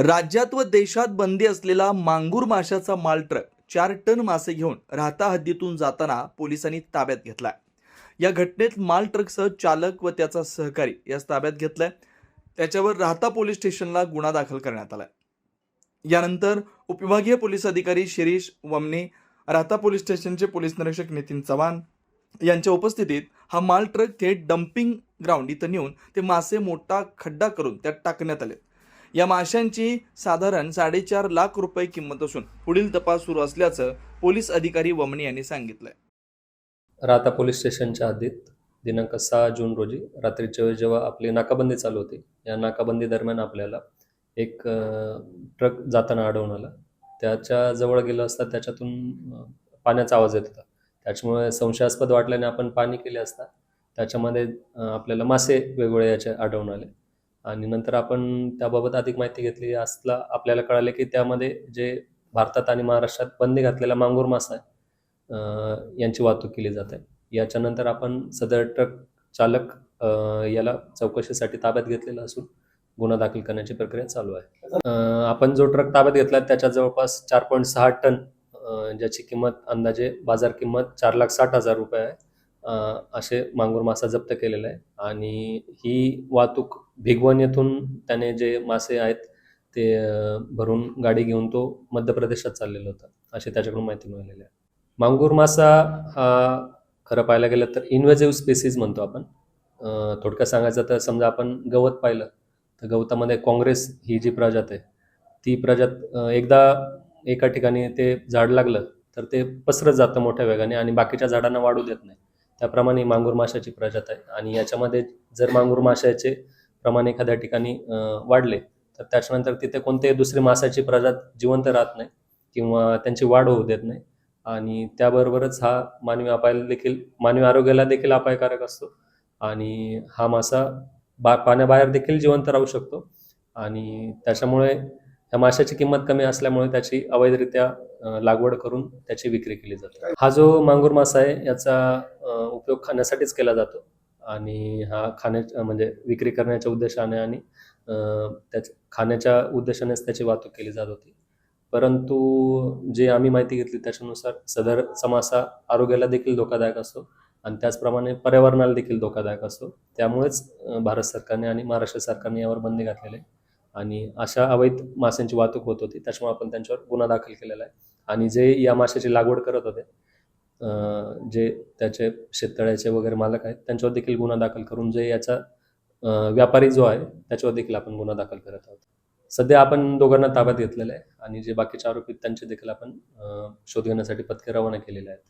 राज्यात व देशात बंदी असलेला मांगूर माशाचा माल ट्रक चार टन मासे घेऊन राहता हद्दीतून जाताना पोलिसांनी ताब्यात घेतला या घटनेत माल ट्रकसह चालक व त्याचा सहकारी यास ताब्यात घेतलाय. त्याच्यावर राहता पोलीस स्टेशनला गुन्हा दाखल करण्यात आलाय. यानंतर उपविभागीय पोलीस अधिकारी शिरीष वमने राहता पोलीस स्टेशनचे पोलीस निरीक्षक नितीन चव्हाण यांच्या उपस्थितीत हा माल ट्रक थेट डम्पिंग ग्राउंड इथं नेऊन ते मासे मोठा खड्डा करून त्यात टाकण्यात आले. या माशांची साधारण साडेचार लाख रुपये किंमत असून पुढील तपास सुरू असल्याचं पोलीस अधिकारी वमणी यांनी सांगितलंय. राहता पोलीस स्टेशनच्या हद्दीत दिनांक सहा जून रोजी रात्रीच्या वेळी जेव्हा आपली नाकाबंदी चालू होती या नाकाबंदी दरम्यान आपल्याला एक ट्रक जाताना आढळून आला. त्याच्याजवळ गेलं असता त्याच्यातून पाण्याचा आवाज येत होता. त्याच्यामुळे संशयास्पद वाटल्याने आपण पाणी केले असता त्याच्यामध्ये आपल्याला मासे वेगवेगळे याचे आढळून आले. आणि नंतर आपण त्याबाबत अधिक माहिती घेतली असला आपल्याला कळाले की त्यामध्ये जे भारतात आणि महाराष्ट्रात बंदी घातलेला मांगूर मासा आहे यांची वाहतूक केली जाते. याच्यानंतर आपण सदर ट्रक चालक याला चौकशीसाठी ताब्यात घेतलेला असून गुन्हा दाखल करण्याची प्रक्रिया चालू आहे. आपण जो ट्रक ताब्यात घेतला त्याच्या जवळपास चार पॉईंट सहा टन ज्याची किंमत अंदाजे बाजार किंमत चार लाख साठ हजार रुपये आहे. असे मांगूर मासा जप्त केलेला आहे. आणि ही वाहतूक भिगवण येथून त्याने जे मासे आहेत ते भरून गाडी घेऊन तो मध्य प्रदेशात चाललेला होता. अशी त्याच्याकडून माहिती मिळालेली आहे. मांगूर मासा हा खरं पाहायला गेलं तर इन्व्हेजिव्ह स्पेसिस म्हणतो आपण. थोडक्यात सांगायचं तर समजा आपण गवत पाहिलं तर गवतामध्ये काँग्रेस ही जी प्रजात आहे ती प्रजात एकदा एका ठिकाणी ते झाड लागलं तर ते पसरत जातं मोठ्या वेगाने आणि बाकीच्या झाडांना वाढू देत नाही. त्याप्रमाणे मांगूर माशाची प्रजात आहे आणि याच्यामध्ये जर मांगूर माशाचे प्रमाण एखाद्या ठिकाणी वाढले तर त्याच्यानंतर तिथे कोणत्याही दुसरी माशाची प्रजात जिवंत राहत नाही किंवा त्यांची वाढ होऊ देत नाही. आणि त्याबरोबरच हा मानवी अपायाला देखील मानवी आरोग्याला देखील अपायकारक असतो. आणि हा मासा बा पाण्याबाहेर देखील जिवंत राहू शकतो. आणि त्याच्यामुळे या माशाची किंमत कमी असल्यामुळे त्याची अवैधरित्या लागवड करून त्याची विक्री केली जाते. हा जो मांगूर मासा आहे याचा उपयोग खाण्यासाठीच केला जातो. आणि हा खाण्या म्हणजे विक्री करण्याच्या उद्देशाने आणि त्याच खाण्याच्या उद्देशानेच त्याची वाहतूक केली जात होती. परंतु जे आम्ही माहिती घेतली त्याच्यानुसार सदर समासा आरोग्याला देखील धोकादायक असतो आणि त्याचप्रमाणे पर्यावरणाला देखील धोकादायक असतो. त्यामुळेच भारत सरकारने आणि महाराष्ट्र सरकारने यावर बंदी घातलेली आहे. आणि अशा अवैध माशांची वाहतूक होत होती. त्याच्यामुळे आपण त्यांच्यावर गुन्हा दाखल केलेला आहे. आणि जे या माशाची लागवड करत होते जे त्याचे शेततळ्याचे वगैरे मालक आहेत त्यांच्यावर देखील गुन्हा दाखल करून जे याचा व्यापारी जो आहे त्याच्यावर देखील आपण गुन्हा दाखल करत आहोत. सध्या आपण दोघांना ताब्यात घेतलेलं आहे आणि जे बाकीचे आरोपी त्यांचे देखील आपण शोध घेण्यासाठी पथके रवाना केलेले आहेत.